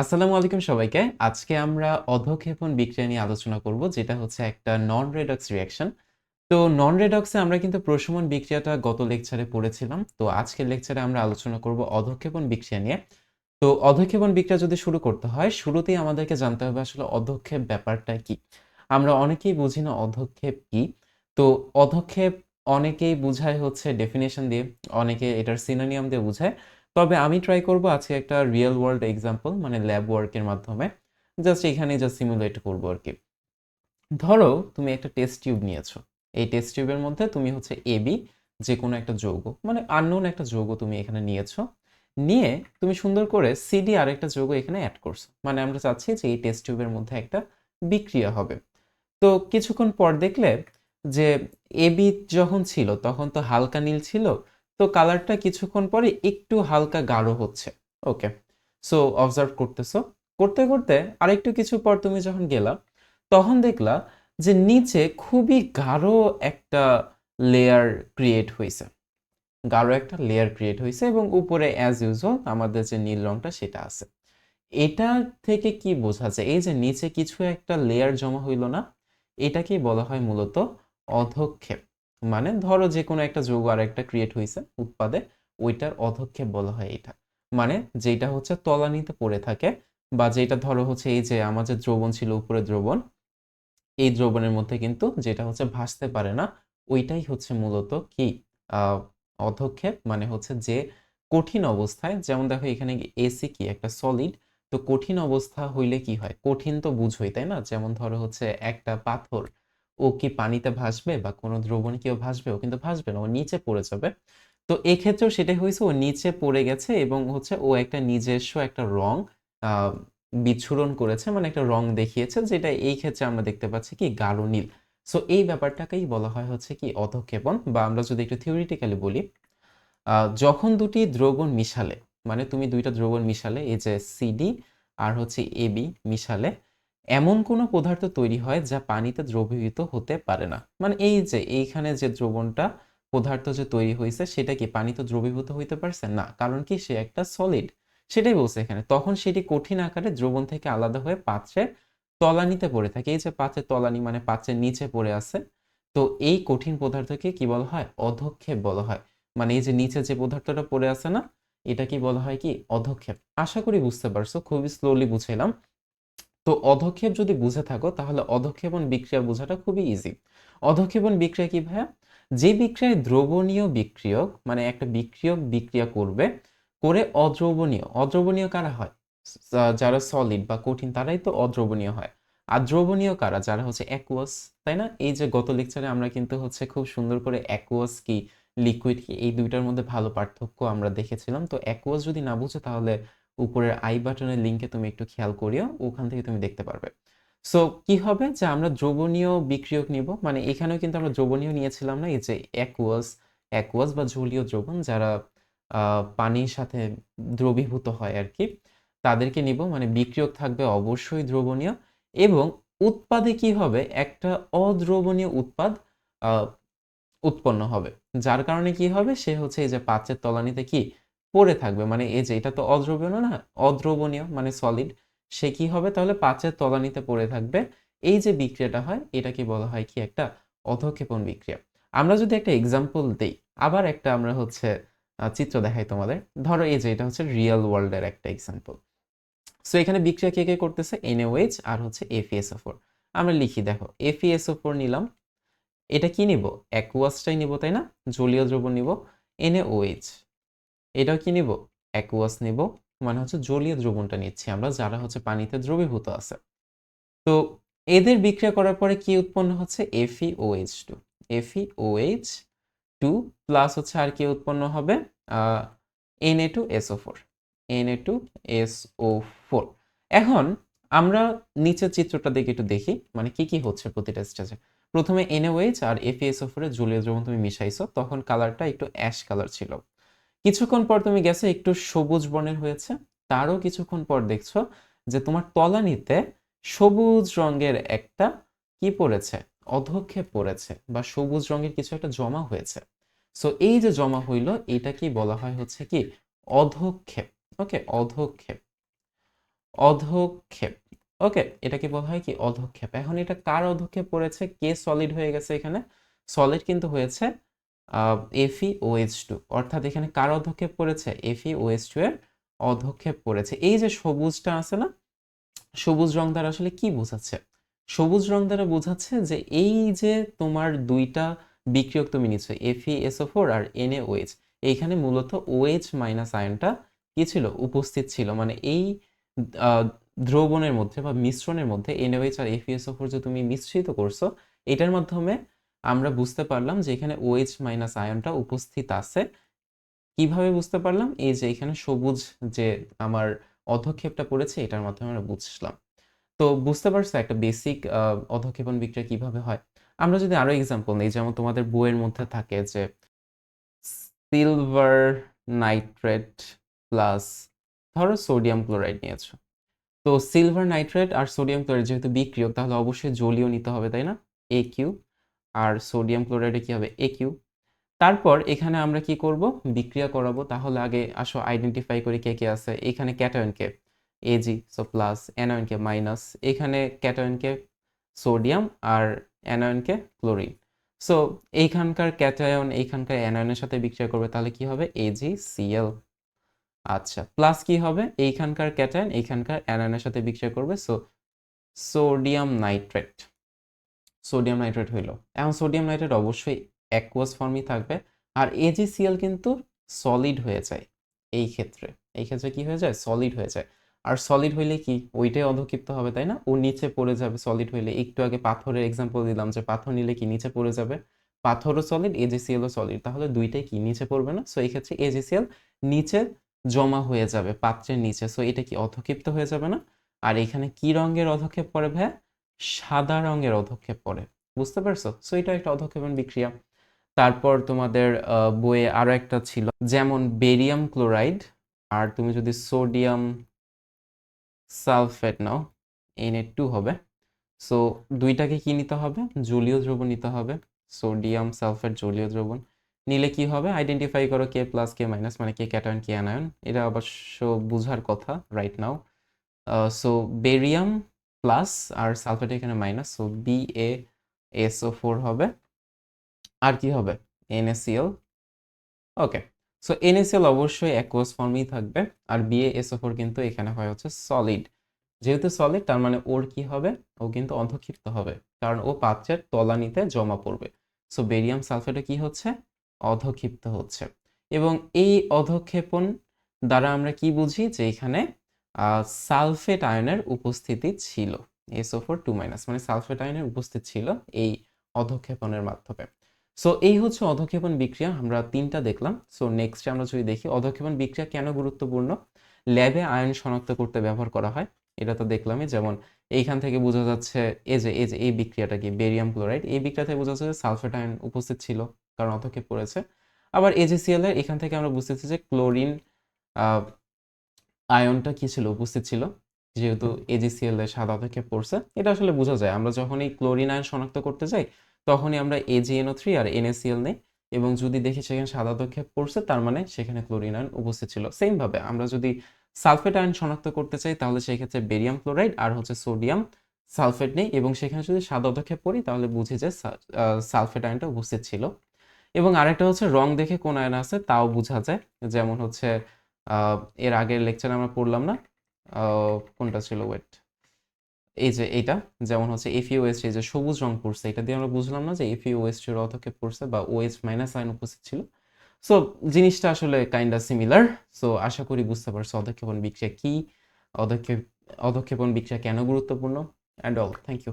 আসসালামু আলাইকুম সবাইকে। আজকে আমরা অধঃক্ষেপণ বিক্রিয়া নিয়ে আলোচনা করব, যেটা হচ্ছে একটা নন রেডক্স রিঅ্যাকশন তো নন রেডক্সে আমরা কিন্তু প্রশমন বিক্রিয়াটা গত লেকচারে পড়েছিলাম। তো আজকের লেকচারে আমরা আলোচনা করব অধঃক্ষেপণ বিক্রিয়া নিয়ে। তো অধঃক্ষেপণ বিক্রিয়া যদি শুরু করতে হয়, শুরুতেই আমাদেরকে জানতে হবে আসলে অধঃক্ষেপ ব্যাপারটা কি। আমরা অনেকেই বুঝি না অধঃক্ষেপ কি। তো অধক্ষেপ অনেকেই বুঝায় হচ্ছে ডেফিনেশন দিয়ে, অনেকে এটার সিনোনিয়াম দিয়ে বুঝায়। তবে আমি ট্রাই করব আজকে একটা রিয়েল ওয়ার্ল্ড এক্সাম্পল মানে ল্যাব ওয়ার্কের মাধ্যমে। জাস্ট এখানে জাস্ট সিমুলেট করব আর কি। ধরো, তুমি একটা টেস্ট টিউব নিয়েছো। এই টেস্ট টিউবের মধ্যে তুমি হচ্ছে এবি যে কোনো একটা যৌগ মানে আননোন একটা যৌগ তুমি এখানে নিয়েছো। নিয়ে তুমি সুন্দর করে সিডি আর একটা যৌগ এখানে অ্যাড করছ। মানে আমরা চাচ্ছি যে এই টেস্ট টিউবের মধ্যে একটা বিক্রিয়া হবে। তো কিছুক্ষণ পর দেখলে যে এবি যখন ছিল, তখন তো হালকা নীল ছিল তো কালারটা কিছুক্ষণ পরে একটু হালকা গাঢ় হচ্ছে। ওকে, সো অবজার্ভ করতেছো। করতে করতে আরেকটু কিছু পর তুমি যখন গেলা, তখন দেখলা যে নিচে খুবই গাঢ় একটা লেয়ার ক্রিয়েট হয়েছে গাঢ় একটা লেয়ার ক্রিয়েট হয়েছে এবং উপরে অ্যাজ ইউজুয়াল আমাদের যে নীল রংটা সেটা আছে। এটা থেকে কি বোঝা যায়? এই যে নিচে কিছু একটা লেয়ার জমা হইল না, এটাকেই বলা হয় মূলত অধক্ষেপ। মানে ধরো যে কোনো একটা যৌগ আর একটা ক্রিয়েট হয়েছে উৎপাদে, ওইটার অধক্ষেপ বলা হয় এটা। মানে যেটা হচ্ছে তলানিতে পড়ে থাকে বা যেটা ধরো হচ্ছে এই যে আমাদের দ্রবণ ছিল উপরে দ্রবণ, এই দ্রবণের মধ্যে কিন্তু যেটা হচ্ছে ভাসতে পারে না, ওইটাই হচ্ছে মূলত কি? অধক্ষেপ মানে হচ্ছে যে কঠিন অবস্থায়, যেমন দেখো এখানে এসি কি? একটা সলিড তো কঠিন অবস্থা হইলে কি হয়? কঠিন তো বুঝোই, তাই না? যেমন ধরো হচ্ছে একটা পাথর ও কি পানিতে ভাসবে বা কোনো দ্রবণে কেউ ভাসবে? ও কিন্তু ভাসবে না, ও নিচে পড়ে যাবে। তো এক্ষেত্রেও সেটাই হয়েছে, ও নিচে পড়ে গেছে এবং হচ্ছে ও একটা নিজস্ব একটা রং বিচ্ছুরণ করেছে মানে একটা রং দেখিয়েছে, যেটা এই ক্ষেত্রে আমরা দেখতে পাচ্ছি কি গাঢ় নীল। সো এই ব্যাপারটাকেই বলা হয় হচ্ছে কি অধক্ষেপণ বা আমরা যদি একটু থিওরিটিক্যালি বলি যখন দুটি দ্রবণ মিশালে মানে তুমি দুইটা দ্রবণ মিশালে, এই যে সিডি আর হচ্ছে এবি মিশালে এমন কোনো পদার্থ তৈরি হয় যা পানিতে দ্রবীভূত হতে পারে না। মানে এই যে, এইখানে যে দ্রবণটা, পদার্থ যে তৈরি হয়েছে, সেটা কি পানিতে দ্রবীভূত হইতে পারছে? না, কারণ কি সে একটা সলিড সেটাই বলছে এখানে। তখন সেটি কঠিন আকারে দ্রবণ থেকে আলাদা হয়ে পাত্রে তলানিতে পড়ে থাকে। এই যে পাত্রের তলানি মানে পাত্রের নিচে পড়ে আছে। তো এই কঠিন পদার্থকে কি বলা হয়? অধক্ষেপ বলা হয়। মানে এই যে নিচে যে পদার্থটা পড়ে আছে না, এটা কি বলা হয় কি? অধক্ষেপ। আশা করি বুঝতে পারছ। খুবই স্লোলি বুঝাইলাম। তো অধক্ষেপ যদি বুঝে থাকো, তাহলে অধক্ষেপণ বিক্রিয়া বোঝাটা খুবই ইজি অধক্ষেপণ বিক্রিয়া কি ভাইয়া? যে বিক্রিয়ায় দ্রবণীয় বিক্রিয়ক মানে একটা বিক্রিয়ক বিক্রিয়া করবে, করে অদ্রবণীয়। অদ্রবণীয় কারা হয়? যারা সলিড বা কঠিন, তারাই তো অদ্রবণীয় হয়। আর দ্রবণীয় কারা? যারা হচ্ছে অ্যাকুয়াস তাই না? এই যে গত লেকচারে আমরা কিন্তু হচ্ছে খুব সুন্দর করে অ্যাকুয়াস কি লিকুইড কি, এই দুইটার মধ্যে ভালো পার্থক্য আমরা দেখেছিলাম। তো অ্যাকুয়াস যদি না বুঝে, তাহলে উপরের আই বাটনের লিঙ্কে তুমি একটু খেয়াল করিও, ওখান থেকে তুমি দেখতে পারবে। সো কি হবে? যে আমরা দ্রবণীয় বিক্রিয়ক নিব মানে এখানেও কিন্তু আমরা দ্রবণীয় নিয়েছিলাম না, এই যে অ্যাকুয়াস অ্যাকুয়াস বা জলীয় দ্রবণ যারা পানির সাথে দ্রবীভূত হয় আর কি তাদেরকে নিব মানে বিক্রিয়ক থাকবে অবশ্যই দ্রবণীয়। এবং উৎপাদে কি হবে? একটা অদ্রবণীয় উৎপাদ উৎপন্ন হবে। যার কারণে কি হবে? সে হচ্ছে এই যে পাত্রের তলানিতে কি? পড়ে থাকবে। মানে এই যে এটা তো অদ্রবণীয় না, অদ্রবণীয় মানে সলিড সে কি হবে? তাহলে পাঁচের তলানিতে পড়ে থাকবে। এই যে বিক্রিয়াটা হয় এটাকে বলা হয় কি? একটা অধক্ষেপণ বিক্রিয়া। আমরা যদি একটা এক্সাম্পল দিই, আবার একটা আমরা হচ্ছে চিত্র দেখাই তোমাদের। ধরো এই যে এটা হচ্ছে রিয়েল ওয়ার্ল্ডের একটা এক্সাম্পল সো এখানে বিক্রিয়া কে কে করতেছে? এনএওএইচ আর হচ্ছে এফিএসও ফোর আমরা লিখি, দেখো এফিএসও ফোর নিলাম। এটা কি নিব? অ্যাকুয়াসটাই নিব, তাই না? জলীয় দ্রবণ নিব। এনএওএইচ এটাও কি নিব? অ্যাকুয়াস নিব। মানে হচ্ছে জলীয় দ্রবণটা নিচ্ছি আমরা, যারা হচ্ছে পানিতে দ্রবীভূত আছে। তো এদের বিক্রিয়া করার পরে কি উৎপন্ন হচ্ছে? FeOH two FeOH two plus হচ্ছে আর কি উৎপন্ন হবে? NA two SO four NA two SO four এখন আমরা নিচের চিত্রটা দেখে একটু দেখি মানে কি কি হচ্ছে প্রতিটা স্টেজে প্রথমে এনএওএইচ আর এফিএসও ফোরের জলীয় দ্রবণ তুমি মিশাইছো, তখন কালারটা একটু অ্যাশ কালার ছিল। কিছুক্ষণ পর তুমি গেছো একটু সবুজ বর্ণের হয়েছে। তারও কিছুক্ষণ পর দেখছ যে তোমার তলানিতে সবুজ রঙের একটা কি পড়েছে? অধক্ষেপ পড়েছে বা সবুজ রঙের কিছু একটা জমা হয়েছে। সো এই যে জমা হইল কি বলা হয় হচ্ছে কি অধক্ষেপ। ওকে অধক্ষেপ। অধক্ষেপ। ওকে এটাকে বলা হয় কি অধক্ষেপ। এখন এটা কার অধক্ষেপ পড়েছে? কে সলিড হয়ে গেছে এখানে? সলিড কিন্তু হয়েছে এফি ও এইচ টু অর্থাৎ এখানে কার অধক্ষেপ পড়েছে এফি ও এইচ টু এর অধক্ষেপ পড়েছে এই যে সবুজটা আছে না, সবুজ রং দ্বারা আসলে কি বোঝাচ্ছে? সবুজ রং দ্বারা বোঝাচ্ছে যে এই যে তোমার দুইটা বিক্রিয়ক তুমি নিচ্ছ এফি এসও ফোর আর এন এনএ ওএইচ এইখানে মূলত ওএইচ মাইনাস আয়নটা কি ছিল? উপস্থিত ছিল। মানে এই দ্রবণের মধ্যে বা মিশ্রণের মধ্যে এন এনওএইচ আর এফিএসও ফোর যে তুমি মিশ্রিত করছ, এটার মাধ্যমে আমরা বুঝতে পারলাম যে এখানে ওএইচ মাইনাস আয়নটা উপস্থিত আছে। কীভাবে বুঝতে পারলাম? এই যে এখানে সবুজ যে আমার অধক্ষেপটা পড়েছে, এটার মাধ্যমে আমরা বুঝলাম। তো বুঝতে পারছ একটা বেসিক অধক্ষেপণ বিক্রিয়া কীভাবে হয়? আমরা যদি আরও এক্সাম্পল নিই, যেমন তোমাদের বইয়ের মধ্যে থাকে যে সিলভার নাইট্রেট প্লাস ধরো সোডিয়াম ক্লোরাইড নিয়েছো। তো সিলভার নাইট্রেট আর সোডিয়াম ক্লোরাইড যেহেতু বিক্রিয়ক, তাহলে অবশ্যই জলীয় নিতে হবে, তাই না? এ কিউ আর সোডিয়াম ক্লোরাইডে কি হবে? এ তারপর এখানে আমরা কি করব? বিক্রিয়া করাবো। তাহলে আগে আসো আইডেন্টিফাই করি কে কে আছে। এখানে ক্যাটায়ন ক্যাটায়নকে এজি সো প্লাস অ্যানায়নকে মাইনাস এখানে ক্যাটায়ন ক্যাটায়নকে সোডিয়াম আর অ্যানায়নকে ক্লোরিন সো এইখানকার ক্যাটায়ন এইখানকার অ্যানায়নের সাথে বিক্রিয়া করবে, তাহলে কি হবে? এজি সিএল আচ্ছা প্লাস কি হবে? এইখানকার ক্যাটায়ন এইখানকার অ্যানায়নের সাথে বিক্রিয়া করবে। So sodium nitrate sodium nitrate হইল। এখন সোডিয়াম নাইট্রেট অবশ্যই অ্যাকুয়াস ফর্মই থাকবে। আর এজিসিএল কিন্তু সলিড হয়ে যায় এই ক্ষেত্রে। এই ক্ষেত্রে কি হয়ে যায়? সলিড হয়ে যায়। আর সলিড হইলে কি? ওইটাই অধক্ষিপ্ত হবে, তাই না? ও নিচে পড়ে যাবে সলিড হইলে। একটু আগে পাথরের এক্সাম্পল দিলাম যে পাথর নিলে কি নিচে পড়ে যাবে? পাথরও সলিড এজিসিএলও সলিড তাহলে দুইটাই কি? নিচে পড়বে না? সো এই ক্ষেত্রে এজিসিএল নিচে জমা হয়ে যাবে, পাত্রের নিচে। সো এটা কি অধক্ষিপ্ত হয়ে যাবে না? আর এখানে কি রঙের অধক্ষেপ পড়ে ভাইয়া? সাদা রঙের অধক্ষেপ পড়ে বুঝতে পারছ? সো এটা একটা অধক্ষেপণ বিক্রিয়া। তারপর তোমাদের বইয়ে আরও একটা ছিল, যেমন বেরিয়াম ক্লোরাইড, আর তুমি যদি সোডিয়াম সালফেট নাও এনএ টু হবে। সো দুইটাকে কি নিতে হবে? জলীয় দ্রবণ নিতে হবে। সোডিয়াম সালফেট জলীয় দ্রবণ। নিলে কি হবে? আইডেন্টিফাই করো কে প্লাস কে মাইনাস মানে কে ক্যাটায়ন কে অ্যানায়ন এটা অবশ্য বুঝার কথা right now so barium plus আর সালফেট এখানে minus so B A SO four হবে। আর কি হবে? NaCl ওকে সো NaCl অবশ্যই অ্যাকুয়াস ফর্মেই থাকবে। আর BaSO4 কিন্তু এখানে হয় হচ্ছে সলিড যেহেতু সলিড তার মানে ওর কি হবে? ও কিন্তু অধক্ষিপ্ত হবে, কারণ ও পাত্রের তলানিতে জমা পড়বে। সো বেরিয়াম সালফেটে কি হচ্ছে? অধক্ষিপ্ত হচ্ছে। এবং এই অধক্ষেপণ দ্বারা আমরা কি বুঝি? যে এখানে সালফেট আয়নের উপস্থিতি ছিল। এসও ফোর টু মাইনাস মানে সালফেট আয়নের উপস্থিত ছিল এই অধক্ষেপণের মাধ্যমে। সো এই হচ্ছে অধক্ষেপণ বিক্রিয়া, আমরা তিনটা দেখলাম। সো নেক্সট আমরা যদি দেখি, অধক্ষেপণ বিক্রিয়া কেন গুরুত্বপূর্ণ? ল্যাবে আয়ন শনাক্ত করতে ব্যবহার করা হয়। এটা তো দেখলামই, যেমন এইখান থেকে বোঝা যাচ্ছে, এই যে এই যে, এই বিক্রিয়াটা কি বেরিয়াম ক্লোরাইড এই বিক্রিয়া থেকে বোঝা যাচ্ছে সালফেট আয়ন উপস্থিত ছিল, কারণ অধক্ষেপ পড়েছে আবার এজিসিএল এর এখান থেকে আমরা বুঝতেছি যে ক্লোরিন আয়নটা কি ছিল, উপস্থিত ছিল? যেহেতু এজিসিএল এর সাদা অধক্ষেপ পড়ছে, এটা আসলে বোঝা যায়। আমরা যখন এই ক্লোরিন আয়ন শনাক্ত করতে যাই, তখনই আমরা এজিএনও থ্রি আর এনএসিএল নেই এবং যদি দেখি সেখানে সাদা দক্ষেপ পড়ছে, তার মানে সেখানে ক্লোরিন আয়ন উপস্থিত ছিল। সেম ভাবে আমরা যদি সালফেট আয়ন শনাক্ত করতে চাই, তাহলে সেই ক্ষেত্রে বেরিয়াম ক্লোরাইড আর হচ্ছে সোডিয়াম সালফেট নেই এবং সেখানে যদি সাদা দক্ষেপ পড়ি, তাহলে বুঝি যে সালফেট আয়নটা উপস্থিত ছিল। এবং আরেকটা হচ্ছে রং দেখে কোন আয়ন আছে, তাও বোঝা যায়। যেমন হচ্ছে এর আগের লেকচারে আমরা পড়লাম না? কোনটা ছিল ওয়েট এই যে এইটা, যেমন হচ্ছে এফইউএস এই যে সবুজ রং পড়ছে, এটা দিয়ে আমরা বুঝলাম না যে এফইউএস এর অধক্ষেপ পড়ছে বা ওএইচ মাইনাস আইন উপস্থিত ছিল। সো জিনিসটা আসলে কাইন্ডা সিমিলার সো আশা করি বুঝতে পারছ অধক্ষেপণ বিক্রিয়া কি, অধক্ষেপ, অধক্ষেপণ বিক্রিয়া কেন গুরুত্বপূর্ণ অ্যান্ড অল থ্যাংক ইউ